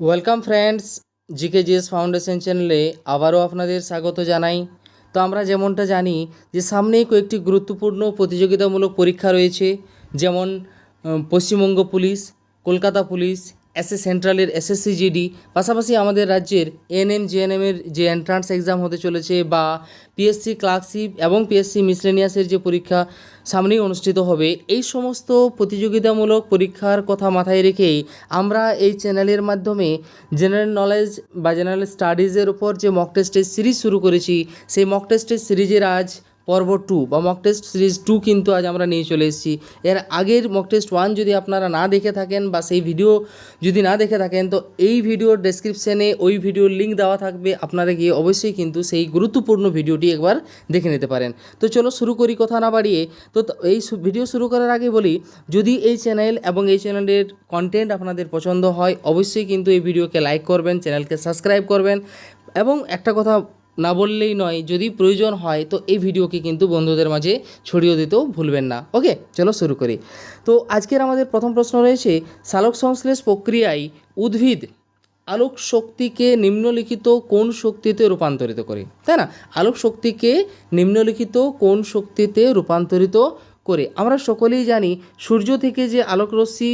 Welcome friends, GK GS foundation চ্যানেলে আবারও আপনাদের স্বাগত জানাই। তো আমরা যেমনটা জানি যে সামনেই কয়েকটি গুরুত্বপূর্ণ প্রতিযোগিতামূলক পরীক্ষা রয়েছে, যেমন Paschimbanga police, Kolkata police SS সেন্ট্রালের SSC GD পাশাপাশি আমাদের রাজ্যের এএনএম জিএনএমের যে এন্ট্রান্স এক্সাম হতে চলেছে বা পিএসসি ক্লার্কশিপ এবং পিএসসি মিসলেনিয়াসের যে পরীক্ষা সামনেই অনুষ্ঠিত হবে, এই সমস্ত প্রতিযোগিতামূলক পরীক্ষার কথা মাথায় রেখেই আমরা এই চ্যানেলের মাধ্যমে জেনারেল নলেজ বা জেনারেল স্টাডিজের উপর যে মক টেস্টের সিরিজ শুরু করেছি, সেই মক টেস্টের সিরিজের আজ পর্ব টু বা মক টেস্ট সিরিজ টু কিন্তু আজ আমরা নিয়ে চলে এসেছি। এর আগের মক টেস্ট ওয়ান যদি আপনারা না দেখে থাকেন বা সেই ভিডিও যদি না দেখে থাকেন, তো এই ভিডিওর ডেসক্রিপশানে ওই ভিডিওর লিঙ্ক দেওয়া থাকবে। আপনারা গিয়ে অবশ্যই কিন্তু সেই গুরুত্বপূর্ণ ভিডিওটি একবার দেখে নিতে পারেন। তো চলো শুরু করি কথা না বাড়িয়ে। তো এই ভিডিও শুরু করার আগে বলি, যদি এই চ্যানেল এবং এই চ্যানেলের কন্টেন্ট আপনাদের পছন্দ হয়, অবশ্যই কিন্তু এই ভিডিওকে লাইক করবেন চ্যানেলকে সাবস্ক্রাইব করবেন। এবং একটা কথা না বললেই নয়, যদি প্রয়োজন হয় তো এই ভিডিওকে কিন্তু বন্ধুদের মাঝে ছড়িয়ে দিতেও ভুলবেন না। ওকে, চলো শুরু করি। তো আজকের আমাদের প্রথম প্রশ্ন রয়েছে, সালোক সংশ্লেষ প্রক্রিয়ায় উদ্ভিদ আলোক শক্তিকে নিম্নলিখিত কোন শক্তিতে রূপান্তরিত করে? তাই না? আলোক শক্তিকে নিম্নলিখিত কোন শক্তিতে রূপান্তরিত করে? আমরা সকলেই জানি, সূর্য থেকে যে আলোক রশ্মি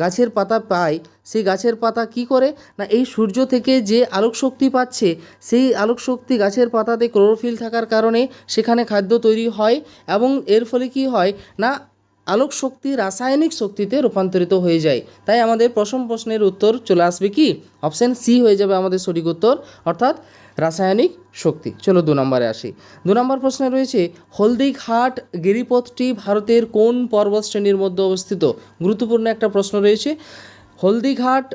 গাছের পাতা পায়, সেই গাছের পাতা কি করে? না, এই সূর্য থেকে যে আলোক শক্তি পাচ্ছে, সেই আলোক শক্তি গাছের পাতাতে ক্লোরোফিল থাকার কারণে সেখানে খাদ্য তৈরি হয় এবং এর ফলে কি হয়? না আলোক শক্তি রাসায়নিক শক্তিতে রূপান্তরিত হয়ে যায়। তাই আমাদের প্রথম প্রশ্নের উত্তর চলে আসবে কি? অপশান সি হয়ে যাবে আমাদের সঠিক উত্তর, অর্থাৎ রাসায়নিক শক্তি। চলো দু নম্বরে আসি। দু নম্বর প্রশ্নে রয়েছে, হলদিঘাট গিরিপথটি ভারতের কোন পর্বত শ্রেণির মধ্যে অবস্থিত? গুরুত্বপূর্ণ একটা প্রশ্ন রয়েছে, হলদিঘাট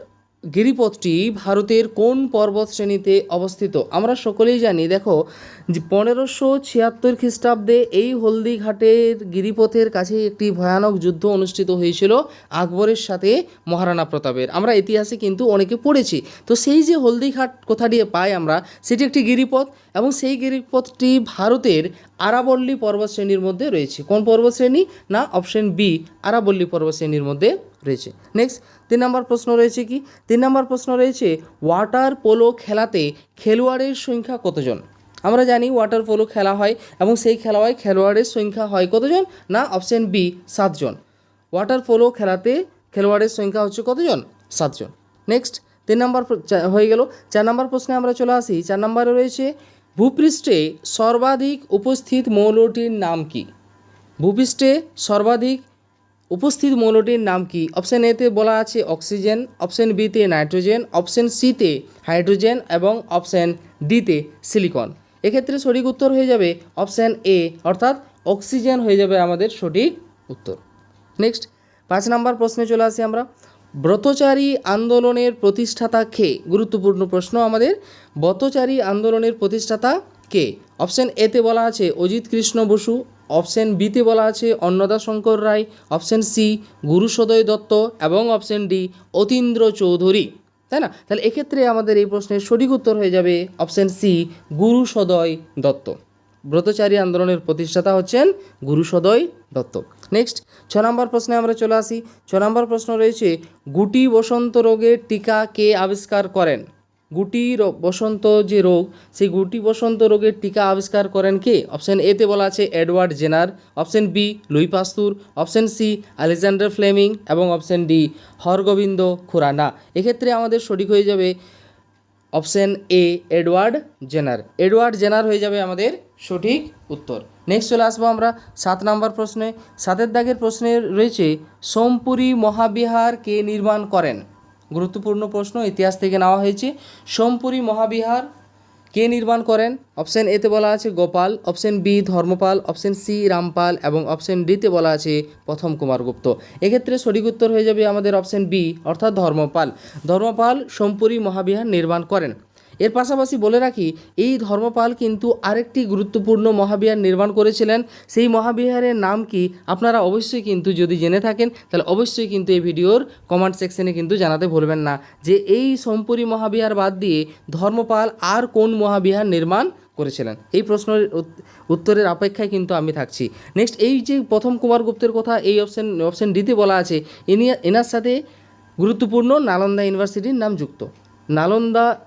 গিরিপথটি ভারতের কোন পর্বত শ্রেণীতে অবস্থিত? আমরা সকলেই জানি, দেখো, যে পনেরোশো ছিয়াত্তর খ্রিস্টাব্দে এই হলদিঘাটের গিরিপথের কাছে একটি ভয়ানক যুদ্ধ অনুষ্ঠিত হয়েছিল আকবরের সাথে মহারানা প্রতাপের। আমরা ইতিহাসে কিন্তু অনেকে পড়েছি। তো সেই যে হলদিঘাট কোথা দিয়ে পাই আমরা, সেটি একটি গিরিপথ এবং সেই গিরিপথটি ভারতের আরাবল্লী পর্বত শ্রেণির মধ্যে রয়েছে। কোন পর্বত শ্রেণি? না, অপশন বি, আরাবল্লী পর্বত শ্রেণির মধ্যে রয়েছে। নেক্সট তিন নম্বর প্রশ্ন রয়েছে কি? তিন নম্বর প্রশ্ন রয়েছে ওয়াটার পোলো খেলাতে খেলোয়াড়ের সংখ্যা কতজন? আমরা জানি ওয়াটার পোলো খেলা হয় এবং সেই খেলায় খেলোয়াড়ের সংখ্যা হয় কতজন না অপশন বি সাতজন। ওয়াটার পোলো খেলাতে খেলোয়াড়ের সংখ্যা হচ্ছে কতজন? সাতজন। নেক্সট তিন নম্বর হয়ে গেল। চার নম্বর প্রশ্নে আমরা চলে আসি। চার নম্বরে রয়েছে, ভূপৃষ্ঠে সর্বাধিক উপস্থিত মৌলটির নাম কি? ভূপৃষ্ঠে সর্বাধিক উপস্থিত মৌলটির নাম কি? অপশন এতে বলা আছে অক্সিজেন, অপশন বিতে নাইট্রোজেন, অপশন সিতে হাইড্রোজেন এবং অপশন ডিতে সিলিকন। এক্ষেত্রে সঠিক উত্তর হয়ে যাবে অপশান এ অর্থাৎ অক্সিজেন হয়ে যাবে আমাদের সঠিক উত্তর। নেক্সট পাঁচ নম্বর প্রশ্নে চলে আসি আমরা। ব্রতচারী আন্দোলনের প্রতিষ্ঠাতা কে? গুরুত্বপূর্ণ প্রশ্ন আমাদের। ব্রতচারী আন্দোলনের প্রতিষ্ঠাতা কে? অপশন এতে বলা আছে অজিত কৃষ্ণ বসু অপশন বিতে বলা আছে অন্নদা শঙ্কর রায়, অপশন সি গুরুসদয় দত্ত এবং অপশন ডি অতীন্দ্র চৌধুরী। তাই না? তাহলে এক্ষেত্রে আমাদের এই প্রশ্নের সঠিক উত্তর হয়ে যাবে অপশন সি গুরুসদয় দত্ত। ব্রতচারী আন্দোলনের প্রতিষ্ঠাতা হচ্ছেন গুরুসদয় দত্ত। নেক্সট ছ নম্বর প্রশ্নে আমরা চলে আসি। ছ নম্বর প্রশ্ন রয়েছে, গুটি বসন্ত রোগের টিকা কে আবিষ্কার করেন? গুটি বসন্ত যে রোগ, সেই গুটি বসন্ত রোগের টিকা আবিষ্কার করেন কে? অপশন এতে বলা আছে Edward Jenner, option B Louis Pasteur, option C Alexander Fleming এবং অপশন ডি হরগোবিন্দ খুরানা। এক্ষেত্রে আমাদের সঠিক হয়ে যাবে option A Edward Jenner. Edward Jenner হয়ে যাবে আমাদের সঠিক উত্তর। নেক্সট চলে আসব আমরা সাত নম্বর প্রশ্নে। সাতের দাগের প্রশ্নে রয়েছে, সোমপুরী মহাবিহার কে নির্মাণ করেন? গুরুত্বপূর্ণ প্রশ্ন, ইতিহাস থেকে নেওয়া হয়েছে। সোমপুরী মহাবিহার কে নির্মাণ করেন? অপশন এতে বলা আছে Gopal, option B Dharmapal, option C Rampal, এবং অপশন ডিতে বলা আছে প্রথম কুমারগুপ্ত এক্ষেত্রে সঠিক উত্তর হয়ে যাবে আমাদের অপশন বি অর্থাৎ ধর্মপাল। ধর্মপাল সোমপুরী মহাবিহার নির্মাণ করেন। এর পাশাপাশি বলে রাখি, এই ধর্মপাল কিন্তু আরেকটি গুরুত্বপূর্ণ মহাবিহার নির্মাণ করেছিলেন। সেই মহাবিহারের নাম কি আপনারা অবশ্যই কিন্তু যদি জেনে থাকেন, তাহলে অবশ্যই কিন্তু এই ভিডিওর কমেন্ট সেকশনে কিন্তু জানাতে ভুলবেন না। যে এই সম্পুরী মহাবিহার বাদ দিয়ে ধর্মপাল আর কোন মহাবিহার নির্মাণ করেছিলেন? এই প্রশ্নের উত- উত্তরের অপেক্ষায় কিন্তু আমি থাকছি। নেক্সট এই যে প্রথম কুমারগুপ্তের কথা, এই অপশন অপশন ডিতে বলা আছে, ইনি, এনার সাথে গুরুত্বপূর্ণ নালন্দা ইউনিভার্সিটির নাম যুক্ত। নালন্দা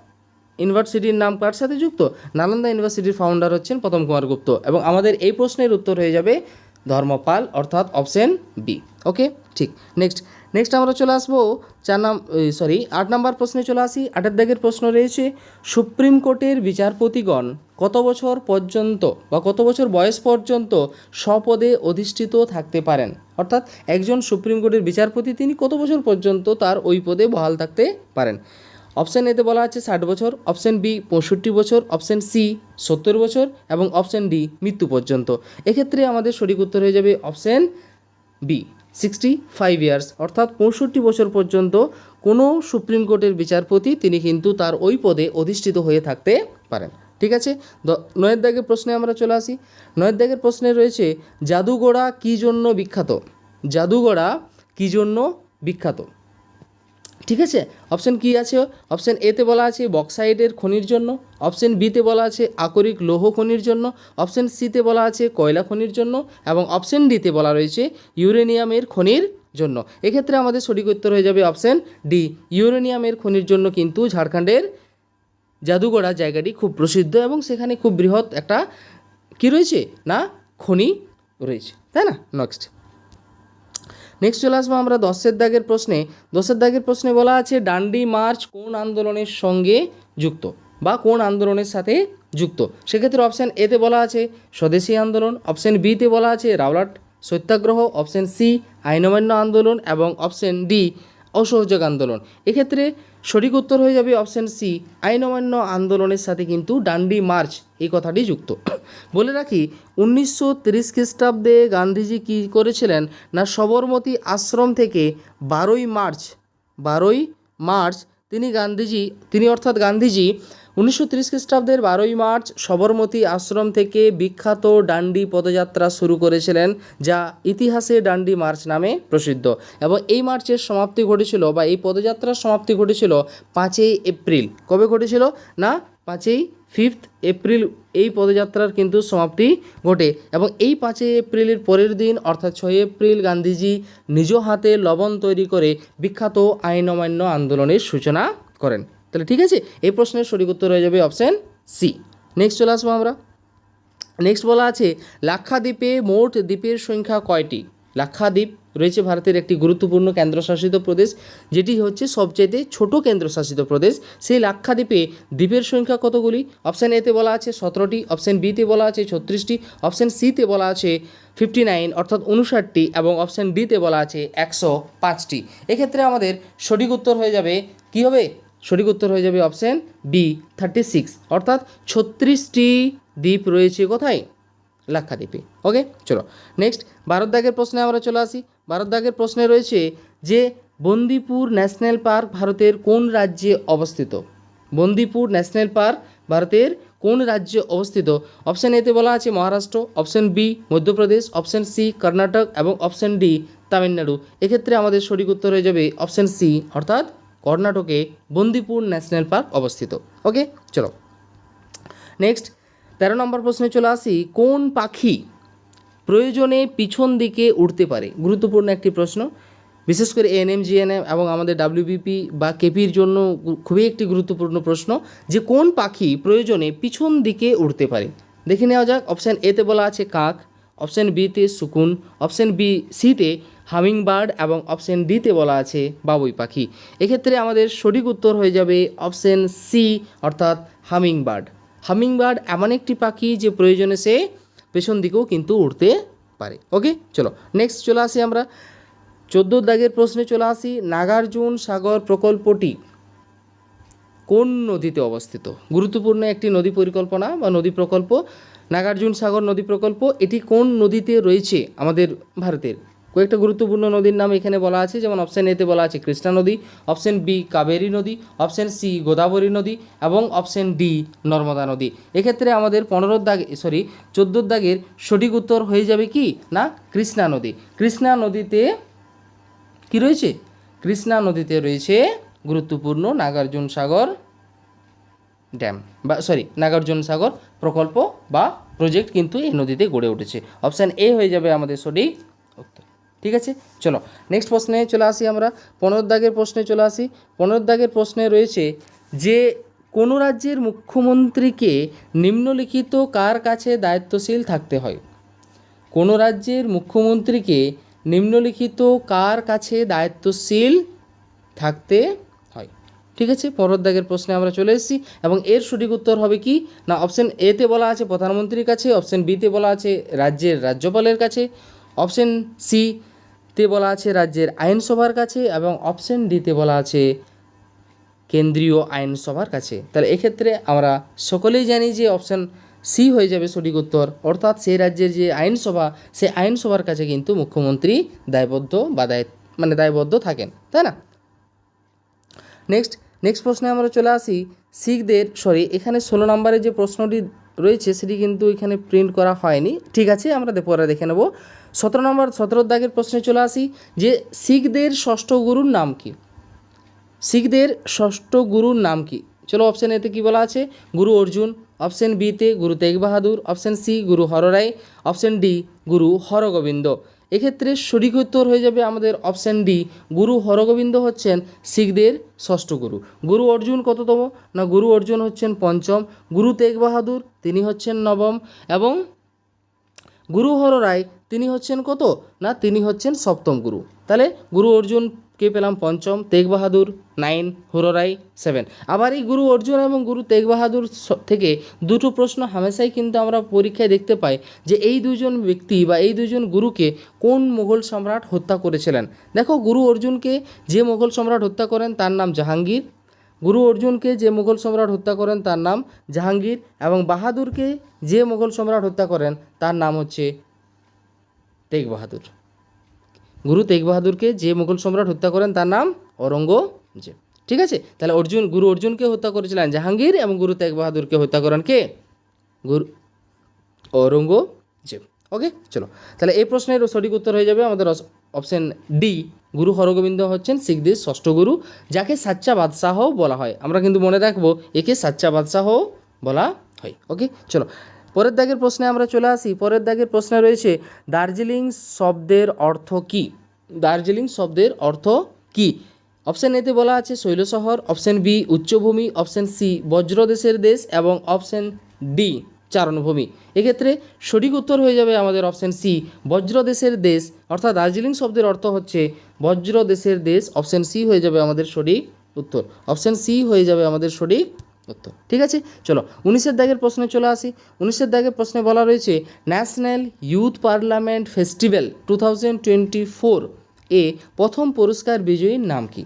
ইউনিভার্সিটির নাম কার সাথে যুক্ত? নালন্দা ইউনিভার্সিটির ফাউন্ডার হচ্ছেন প্রথম কুমার গুপ্ত। এবং আমাদের এই প্রশ্নের উত্তর হয়ে যাবে ধর্মপাল, অর্থাৎ অপশন বি ওকে ঠিক। নেক্সট নেক্সট আমরা চলে আসব চার নাম সরি আট নাম্বার প্রশ্নে চলে আসি। আটের দাগের প্রশ্ন রয়েছে, সুপ্রিম কোর্টের বিচারপতিগণ কত বছর পর্যন্ত বা কত বছর বয়স পর্যন্ত স্বপদে অধিষ্ঠিত থাকতে পারেন? অর্থাৎ একজন সুপ্রিম কোর্টের বিচারপতি তিনি কত বছর পর্যন্ত তার ওই পদে বহাল থাকতে পারেন? অপশান এতে বলা আছে ষাট বছর, অপশান বি পঁয়ষট্টি বছর, অপশান সি সত্তর বছর এবং অপশান ডি মৃত্যু পর্যন্ত। এক্ষেত্রে আমাদের সঠিক উত্তর হয়ে যাবে option B sixty five years অর্থাৎ পঁয়ষট্টি বছর পর্যন্ত কোনো সুপ্রিম কোর্টের বিচারপতি তিনি কিন্তু তার ওই পদে অধিষ্ঠিত হয়ে থাকতে পারেন। ঠিক আছে? নয়ের দাগের প্রশ্নে আমরা চলে আসি। নয়ের দাগের প্রশ্নে রয়েছে, জাদুগোড়া কী জন্য বিখ্যাত? জাদুগোড়া কী জন্য বিখ্যাত? ঠিক আছে? অপশন কি আছে? অপশন এতে বলা আছে বক্সাইডের খনির জন্য। অপশন বিতে বলা আছে আকরিক লৌহ খনির জন্য। অপশন সিতে বলা আছে কয়লা খনির জন্য। এবং অপশন ডিতে বলা রয়েছে ইউরেনিয়ামের খনির জন্য। এক্ষেত্রে আমাদের সঠিক উত্তর হয়ে যাবে অপশন ডি ইউরেনিয়ামের খনির জন্য কিন্তু ঝাড়খণ্ডের জাদুগড়া জায়গাটি খুব প্রসিদ্ধ এবং সেখানে খুব বৃহৎ একটা কি রয়েছে? না, খনি রয়েছে। তাই না? নেক্সট নেক্সট চলে আসব আমরা দশের দাগের প্রশ্নে। দশের দাগের প্রশ্নে বলা আছে, ডান্ডি মার্চ কোন আন্দোলনের সঙ্গে যুক্ত বা কোন আন্দোলনের সাথে যুক্ত? সেক্ষেত্রে অপশান এতে বলা আছে, স্বদেশী আন্দোলন। অপশান বিতে বলা আছে, রাওলাট সত্যাগ্রহ। অপশান সি আইনমান্য আন্দোলন। এবং অপশান ডি অসহযোগ আন্দোলন। এক্ষেত্রে সঠিক উত্তর হয়ে যাবে অপশান সি আইন অমান্য আন্দোলনের সাথে কিন্তু ডান্ডি মার্চ, এই কথাটি যুক্ত। বলে রাখি, উনিশশো তিরিশ খ্রিস্টাব্দে গান্ধীজি কী করেছিলেন না সবরমতী আশ্রম থেকে বারোই মার্চ বারোই মার্চ তিনি গান্ধীজি, তিনি অর্থাৎ গান্ধীজি উনিশশো তিরিশ খ্রিস্টাব্দের বারোই মার্চ সবরমতী আশ্রম থেকে বিখ্যাত ডান্ডি পদযাত্রা শুরু করেছিলেন, যা ইতিহাসে ডান্ডি মার্চ নামে প্রসিদ্ধ। এবং এই মার্চের সমাপ্তি ঘটেছিল বা এই পদযাত্রার সমাপ্তি ঘটেছিল পাঁচই এপ্রিল। কবে ঘটেছিল? না, পাঁচই ফিফথ এপ্রিল এই পদযাত্রার কিন্তু সমাপ্তি ঘটে এবং এই পাঁচই এপ্রিলের পরের দিন, অর্থাৎ ছয় এপ্রিল, গান্ধীজি নিজ হাতে লবণ তৈরি করে বিখ্যাত আইন অমান্য আন্দোলনের সূচনা করেন। তাহলে ঠিক আছে? এই প্রশ্নের সঠিক উত্তর হয়ে যাবে অপশান সি। নেক্সট চলে আসব আমরা। নেক্সট বলা আছে, লাক্ষাদ্বীপে মোট দ্বীপের সংখ্যা কয়টি? লাক্ষাদ্বীপ রয়েছে ভারতের একটি গুরুত্বপূর্ণ কেন্দ্রশাসিত প্রদেশ, যেটি হচ্ছে সবচেয়ে ছোট কেন্দ্রশাসিত প্রদেশ। সেই লাক্ষাদ্বীপে দ্বীপের সংখ্যা কতগুলি? অপশান এতে বলা আছে সতেরোটি অপশান বিতে বলা আছে ছত্রিশটি অপশান সিতে বলা আছে ফিফটি নাইন অর্থাৎ উনষাটটি এবং অপশান ডিতে বলা আছে একশো পাঁচটি। এক্ষেত্রে আমাদের সঠিক উত্তর হয়ে যাবে, কী হবে? সঠিক উত্তর হয়ে যাবে অপশান বি থার্টি সিক্স অর্থাৎ ছত্রিশটি দ্বীপ রয়েছে কোথায়? লাক্ষাদ্বীপে। ওকে চলো। নেক্সট ভারত দাগের প্রশ্নে আমরা চলে আসি। ভারত দাগের প্রশ্নে রয়েছে যে, বন্দিপুর ন্যাশনাল পার্ক ভারতের কোন রাজ্যে অবস্থিত? বন্দিপুর ন্যাশনাল পার্ক ভারতের কোন রাজ্যে অবস্থিত? অপশান এতে বলা আছে Maharashtra option B Madhya Pradesh option C Karnataka এবং অপশান ডি তামিলনাড়ু। এক্ষেত্রে আমাদের সঠিক উত্তর হয়ে যাবে অপশান সি অর্থাৎ কর্ণাটকে বন্দিপুর ন্যাশনাল পার্ক অবস্থিত। ওকে চলো। নেক্সট তেরো নম্বর প্রশ্নে চলে আসি, কোন পাখি প্রয়োজনে পিছন দিকে উঠতে পারে? গুরুত্বপূর্ণ একটি প্রশ্ন। বিশেষ করে এএনএম জিএনএম এবং আমাদের ডাব্লিউবিপি বা কেপির জন্য খুবই একটি গুরুত্বপূর্ণ প্রশ্ন যে কোন পাখি প্রয়োজনে পিছন দিকে উঠতে পারে? দেখে নেওয়া যাক অপশান এতে বলা আছে কাক অপশান বিতে সুকুন অপশান বি সিতে হামিং বার্ড এবং অপশান ডিতে বলা আছে বাবুই পাখি। এক্ষেত্রে আমাদের সঠিক উত্তর হয়ে যাবে অপশান সি অর্থাৎ হামিং বার্ড হামিং বার্ড এমন একটি পাখি যে প্রয়োজনে সে পেছন দিকেও কিন্তু উঠতে পারে। ওকে চলো নেক্সট চলে আসি আমরা। চোদ্দ দাগের প্রশ্নে চলে আসি, নাগার্জুন সাগর প্রকল্পটি কোন নদীতে অবস্থিত? গুরুত্বপূর্ণ একটি নদী পরিকল্পনা বা নদী প্রকল্প, নাগার্জুন সাগর নদী প্রকল্প, এটি কোন নদীতে রয়েছে আমাদের ভারতের? কয়েকটা গুরুত্বপূর্ণ নদীর নাম এখানে বলা আছে, যেমন অপশান এতে বলা আছে কৃষ্ণা নদী অপশান বি কাবেরী নদী অপশান সি গোদাবরী নদী এবং অপশান ডি নর্মদা নদী। এক্ষেত্রে আমাদের পনেরো দাগ সরি চোদ্দোর দাগের সঠিক উত্তর হয়ে যাবে কি? না, কৃষ্ণা নদী। কৃষ্ণা নদীতে কি রয়েছে? কৃষ্ণা নদীতে রয়েছে গুরুত্বপূর্ণ নাগার্জুন সাগর ড্যাম বা সরি নাগার্জুন সাগর প্রকল্প বা প্রজেক্ট কিন্তু এই নদীতে গড়ে উঠেছে। অপশান এ হয়ে যাবে আমাদের সঠিক ঠিক আছে? চলো নেক্সট প্রশ্নে চলে আসি আমরা। পনেরো দাগের প্রশ্নে চলে আসি। পনেরো দাগের প্রশ্নে রয়েছে যে, কোনো রাজ্যের মুখ্যমন্ত্রীকে নিম্নলিখিত কার কাছে দায়িত্বশীল থাকতে হয়? কোনো রাজ্যের মুখ্যমন্ত্রীকে নিম্নলিখিত কার কাছে দায়িত্বশীল থাকতে হয়? ঠিক আছে? দাগের প্রশ্নে আমরা চলে এসেছি। এবং এর সঠিক উত্তর হবে কি? না অপশন এতে বলা আছে প্রধানমন্ত্রীর কাছে অপশন বিতে বলা আছে রাজ্যের রাজ্যপালের কাছে অপশন সি তে বলা আছে রাজ্যের আইনসভার কাছে এবং অপশন ডিতে বলা আছে কেন্দ্রীয় আইনসভার কাছে। তাহলে এক্ষেত্রে আমরা সকলেই জানি যে অপশন সি হয়ে যাবে সঠিক উত্তর। অর্থাৎ সেই রাজ্যের যে আইনসভা, সেই আইনসভার কাছে কিন্তু মুখ্যমন্ত্রী দায়বদ্ধ বা দায় মানে দায়বদ্ধ থাকেন, তাই না? নেক্সট নেক্সট প্রশ্নে আমরা চলে আসি শিখদের সরি এখানে ষোলো নম্বরের যে প্রশ্নটি রয়েছে, সেটি কিন্তু এখানে প্রিন্ট করা হয়নি। ঠিক আছে, আমরা পরে দেখে নেব। সতেরো নম্বর, সতেরো দাগের প্রশ্নে চলে আসি যে শিখদের ষষ্ঠ গুরুর নাম কি? শিখদের ষষ্ঠ গুরুর নাম কি? চলো অপশন এতে কি বলা আছে? গুরু অর্জুন অপশন বিতে গুরু তেগ বাহাদুর অপশন সি গুরু হররায় অপশন ডি গুরু হরগোবিন্দ। এক্ষেত্রে সঠিক উত্তর হয়ে যাবে আমাদের অপশন ডি গুরু হরগোবিন্দ হচ্ছেন শিখদের ষষ্ঠ গুরু। গুরু অর্জুন কততম? না, গুরু অর্জুন হচ্ছেন পঞ্চম, গুরু তেগ বাহাদুর তিনি হচ্ছেন নবম, এবং গুরু হর রায় তিনি হচ্ছেন কত? না, তিনি হচ্ছেন সপ্তম গুরু। তাহলে গুরু অর্জুনকে পেলাম? পঞ্চম তেগ বাহাদুর নাইন, হুররাই, সেভেন। আবার এই গুরু অর্জুন এবং গুরু তেগ বাহাদুর থেকে দুটো প্রশ্ন হামেশাই কিন্তু আমরা পরীক্ষায় দেখতে পাই যে এই দুজন ব্যক্তি বা এই দুজন গুরুকে কোন মুঘল সম্রাট হত্যা করেছিলেন। দেখো, গুরু অর্জুনকে যে মুঘল সম্রাট হত্যা করেন তার নাম জাহাঙ্গীর। গুরু অর্জুনকে যে মুঘল সম্রাট হত্যা করেন তার নাম জাহাঙ্গীর এবং বাহাদুরকে যে মুঘল সম্রাট হত্যা করেন তার নাম হচ্ছে তেগ বাহাদুর। গুরু তেগ বাহাদুরকে যে মুঘল সম্রাট হত্যা করেন, তার নাম ঔরঙ্গজেব। ঠিক আছে? তাহলে অর্জুন, গুরু অর্জুনকে হত্যা করেছিলেন জাহাঙ্গীর এবং গুরু তেগ বাহাদুরকে হত্যা করেন কে? গুরু ঔরঙ্গজেব। ওকে চলো। তাহলে এই প্রশ্নের সঠিক উত্তর হয়ে যাবে আমাদের অপশন ডি গুরু হরগোবিন্দ হচ্ছেন শিখদের ষষ্ঠ গুরু, যাকে সাচ্চা বাদশাহ বলা হয়। আমরা কিন্তু মনে রাখব, একে সাচ্চা বাদশাহ বলা হয়। ওকে চলো। পরের দাগের প্রশ্নে আমরা চলে আসি। পরের দাগের প্রশ্নে রয়েছে, দার্জিলিং শব্দের অর্থ কী? দার্জিলিং শব্দের অর্থ কী? অপশান এতে বলা আছে, শৈল শহর, অপশন বি, উচ্চভূমি, অপশন সি, বজ্রদেশের দেশ এবং অপশন ডি, চারণভূমি। এক্ষেত্রে সঠিক উত্তর হয়ে যাবে আমাদের অপশন সি, বজ্রদেশের দেশ। অর্থাৎ দার্জিলিং শব্দের অর্থ হচ্ছে, বজ্রদেশের দেশ। অপশন সি হয়ে যাবে আমাদের সঠিক উত্তর। অপশন সি হয়ে যাবে আমাদের সঠিক উত্তর ঠিক আছে? চলো, উনিশের দাগের প্রশ্নে চলে আসি। উনিশের দাগের প্রশ্নে বলা রয়েছে, national youth parliament festival two thousand twenty four এ প্রথম পুরস্কার বিজয়ীর নাম কি?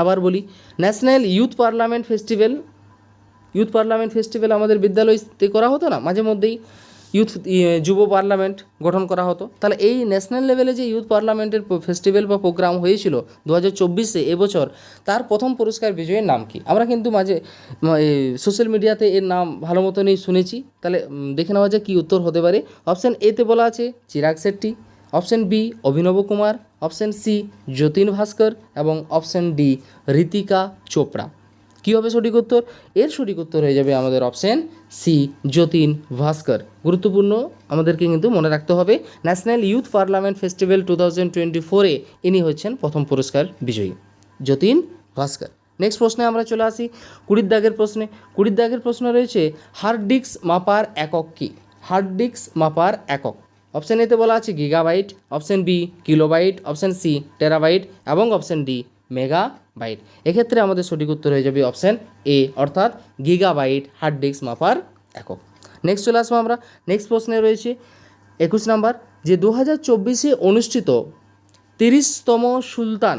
আবার বলি, national youth parliament festival, youth parliament festival আমাদের বিদ্যালয়তে করা হতো না? মাঝে মধ্যেই ইউথ যুব পার্লামেন্ট গঠন করা হতো। তাহলে এই ন্যাশনাল লেভেলে যে ইউথ পার্লামেন্টের ফেস্টিভ্যাল বা প্রোগ্রাম হয়েছিল দু হাজার চব্বিশে এবছর তার প্রথম পুরস্কার বিজয়ীর নাম কি? আমরা কিন্তু মাঝে সোশ্যাল মিডিয়াতে এর নাম ভালো মতনই শুনেছি। তাহলে দেখে নেওয়া যায় কী উত্তর হতে পারে। অপশান এতে বলা আছে Chirag Shetty, option B Abhinav Kumar, option C Jatin Bhaskar এবং অপশান ডি ঋতিকা চোপড়া। কী হবে সঠিক উত্তর? এর সঠিক উত্তর হয়ে যাবে আমাদের অপশন সি যতীন ভাস্কর। গুরুত্বপূর্ণ, আমাদেরকে কিন্তু মনে রাখতে হবে national youth parliament festival two thousand twenty ফোরে ইনি হচ্ছেন প্রথম পুরস্কার বিজয়ী। যতীন ভাস্কর। নেক্সট প্রশ্নে আমরা চলে আসি, কুড়ির দাগের প্রশ্নে। কুড়ির দাগের প্রশ্ন রয়েছে হার্ড ডিস্ক মাপার একক কী? হার্ড ডিস্ক মাপার একক। অপশান এতে বলা আছে gigabyte option B kilobyte option C terabyte এবং অপশন ডি মেগা বাইট এক্ষেত্রে আমাদের সঠিক উত্তর হয়ে যাবে অপশন এ অর্থাৎ গিগাবাইট হার্ড ডিস্ক মাপার একক। নেক্সট চলে আসব আমরা। নেক্সট প্রশ্নে রয়েছে, একুশ নাম্বার, যে দু হাজার চব্বিশে অনুষ্ঠিত তিরিশতম Sultan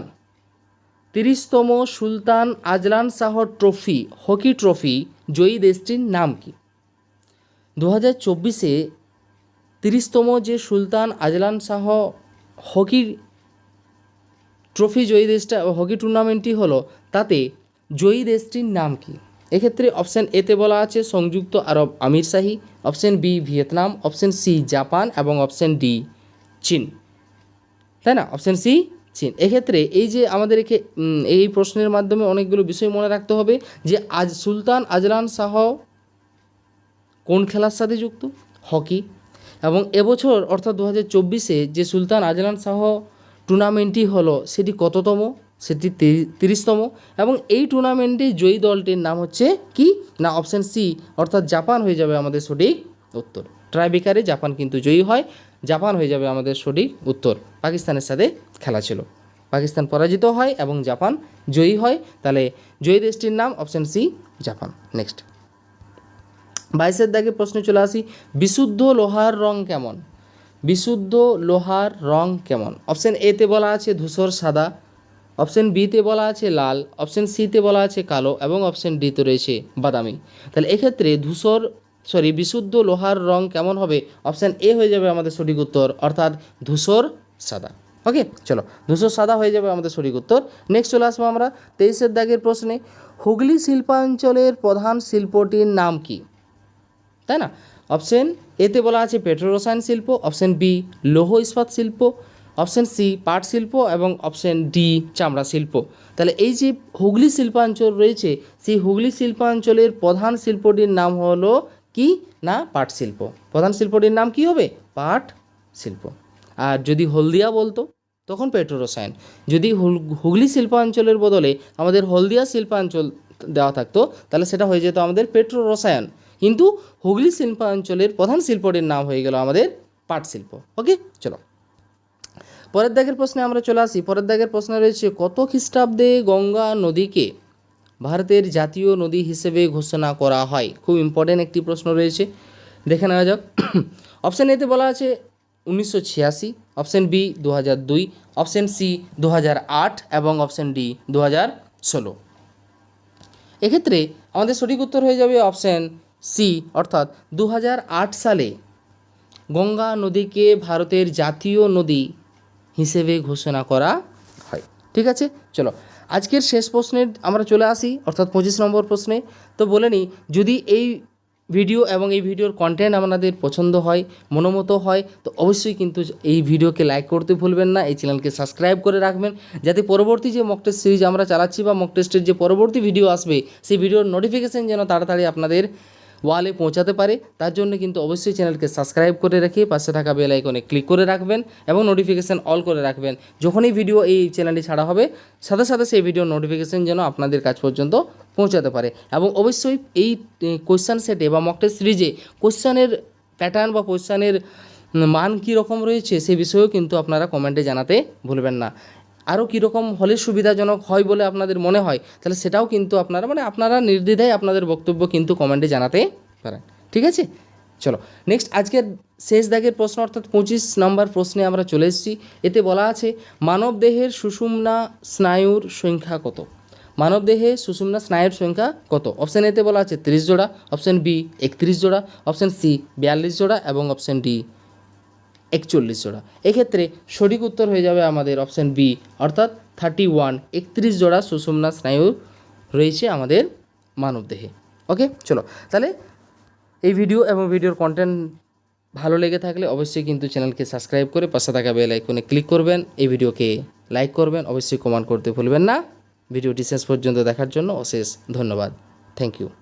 তিরিশতম Sultan Azlan Shah trophy hockey trophy জয়ী দেশটির নাম কি? দু হাজার চব্বিশে তিরিশতম যে Sultan Azlan Shah hockey trophy জয়ী দেশটা হকি টুর্নামেন্টটি হলো তাতে জয়ী দেশটির নাম কি? এক্ষেত্রে অপশান এতে বলা আছে সংযুক্ত আরব আমিরশাহী option B Vietnam option C Japan এবং অপশান ডি চীন। তাই না? অপশান সি চীন। এক্ষেত্রে এই যে আমাদের একে উম, এই প্রশ্নের মাধ্যমে অনেকগুলো বিষয় মনে রাখতে হবে যে আজ সুলতান আজলান শাহ কোন খেলার সাথে যুক্ত? হকি। এবং এবছর অর্থাৎ দু হাজার চব্বিশে যে সুলতান আজলান শাহ টুর্নামেন্টটি হলো সেটি কততম? সেটি তিরিশতম। এবং এই টুর্নামেন্টে জয়ী দলটির নাম হচ্ছে কি? না, অপশান সি, অর্থাৎ জাপান হয়ে যাবে আমাদের সঠিক উত্তর। ট্রাইবেকারে জাপান কিন্তু জয়ী হয়, জাপান হয়ে যাবে আমাদের সঠিক উত্তর। পাকিস্তানের সাথে খেলা ছিল। পাকিস্তান পরাজিত হয় এবং জাপান জয়ী হয়। তাহলে জয়ী দেশটির নাম অপশান সি, জাপান। নেক্সট। বাইশের দাগে প্রশ্নে চলে আসি, বিশুদ্ধ লোহার রং কেমন? বিশুদ্ধ লোহার রং কেমন? অপশন এতে বলা আছে ধূসর, সাদা। অপশন বিতে বলা আছে লাল। অপশন সিতে বলা আছে কালো এবং অপশন ডিতে রয়েছে বাদামি। তাহলে এক্ষেত্রে ধূসর সরি বিশুদ্ধ লোহার রং কেমন হবে? অপশন এ হয়ে যাবে আমাদের সঠিক উত্তর, অর্থাৎ ধূসর, সাদা। ওকে চলো, ধূসর, সাদা হয়ে যাবে আমাদের সঠিক উত্তর। নেক্সট চলে আসব আমরা তেইশের দাগের প্রশ্নে। হুগলি শিল্পাঞ্চলের প্রধান শিল্পটির নাম কী? তাই না? অপশন এতে বলা আছে পেট্রোরসায়ন শিল্প, অপশন বি লৌহ ইস্পাত শিল্প, অপশন সি পাট শিল্প এবং অপশন ডি চামড়া শিল্প। তাহলে এই যে হুগলি শিল্পাঞ্চল রয়েছে, সেই হুগলি শিল্পাঞ্চলের প্রধান শিল্পটির নাম হলো কি না পাট শিল্প। প্রধান শিল্পটির নাম কি হবে? পাট শিল্প। আর যদি হলদিয়া বলতো, তখন পেট্রোরসায়ন। যদি হুগলি শিল্পাঞ্চলের বদলে আমাদের হলদিয়া শিল্পাঞ্চল দেওয়া থাকতো, তাহলে সেটা হয়ে যেত আমাদের পেট্রো রসায়ন কিন্তু হুগলি শিল্পাঞ্চলের প্রধান শিল্পটির নাম হয়ে গেল আমাদের পাট শিল্প। ওকে চলো। পরের দাগের প্রশ্নে আমরা চলে আসি। পরের দাগের প্রশ্ন রয়েছে, কত খ্রিস্টাব্দে গঙ্গা নদীকে ভারতের জাতীয় নদী হিসেবে ঘোষণা করা হয়? খুব ইম্পর্টেন্ট একটি প্রশ্ন রয়েছে। দেখে নেওয়া যাক। অপশান এতে বলা আছে, উনিশশো ছিয়াশি। অপশান বি দু হাজার দুই। অপশান সি দু হাজার আট। এবং অপশান ডি দু হাজার ষোলো। এক্ষেত্রে আমাদের সঠিক উত্তর হয়ে যাবে অপশান সি অর্থাৎ দু হাজার আট সালে গঙ্গা নদীকে ভারতের জাতীয় নদী হিসেবে ঘোষণা করা হয়। ঠিক আছে? চলো, আজকের শেষ প্রশ্নের আমরা চলে আসি, অর্থাৎ পঁচিশ নম্বর প্রশ্নে। তো বলে নিই যদি এই ভিডিও এবং এই ভিডিওর কন্টেন্ট আপনাদের পছন্দ হয়, মনোমতো হয়, তো অবশ্যই কিন্তু এই ভিডিওকে লাইক করতে ভুলবেন না, এই চ্যানেলকে সাবস্ক্রাইব করে রাখবেন, যাতে পরবর্তী যে মক টেস্ট সিরিজ আমরা চালাচ্ছি বা মক টেস্টের যে পরবর্তী ভিডিও আসবে, সেই ভিডিওর নোটিফিকেশন যেন তাড়াতাড়ি আপনাদের ওয়ালে পৌঁছাতে পারে, তার জন্য কিন্তু অবশ্যই চ্যানেলকে সাবস্ক্রাইব করে রেখে পাশে থাকা বেল আইকনে ক্লিক করে রাখবেন এবং নোটিফিকেশান অল করে রাখবেন। যখনই ভিডিও এই চ্যানেলে ছাড়া হবে, সাথে সাথে সেই ভিডিও নোটিফিকেশান যেন আপনাদের কাছ পর্যন্ত পৌঁছাতে পারে। এবং অবশ্যই এই কোয়েশ্চান সেটে বা মক সিরিজে কোয়েশ্চানের প্যাটার্ন বা কোয়েশ্চানের মান কী রকম রয়েছে, সে বিষয়েও কিন্তু আপনারা কমেন্টে জানাতে ভুলবেন না। আরও কীরকম হলে সুবিধাজনক হয় বলে আপনাদের মনে হয়, তাহলে সেটাও কিন্তু আপনারা মানে আপনারা নির্দ্বিধায় আপনাদের বক্তব্য কিন্তু কমেন্টে জানাতে পারেন। ঠিক আছে? চলো নেক্সট আজকের শেষ দাগের প্রশ্ন, অর্থাৎ পঁচিশ নম্বর প্রশ্নে আমরা চলে এসেছি। এতে বলা আছে, মানব দেহের সুষুম্না স্নায়ুর সংখ্যা কত? মানব দেহে সুষুম্না স্নায়ুর সংখ্যা কত? অপশান এতে বলা আছে তিরিশ জোড়া অপশান বি একত্রিশ জোড়া অপশান সি বিয়াল্লিশ জোড়া এবং অপশান ডি একচল্লিশ জোড়া। এক্ষেত্রে সঠিক উত্তর হয়ে যাবে আমাদের অপশান বি অর্থাৎ থার্টি ওয়ান একত্রিশ জোড়া সুষুম্না স্নায়ু রয়েছে আমাদের মানবদেহে ওকে চলো। তাহলে এই ভিডিও এবং ভিডিওর কন্টেন্ট ভালো লেগে থাকলে অবশ্যই কিন্তু চ্যানেলকে সাবস্ক্রাইব করে পাশে থাকা বেল আইকনে ক্লিক করবেন। এই ভিডিওকে লাইক করবেন। অবশ্যই কমেন্ট করতে ভুলবেন না। ভিডিওটি শেষ পর্যন্ত দেখার জন্য অশেষ ধন্যবাদ। Thank you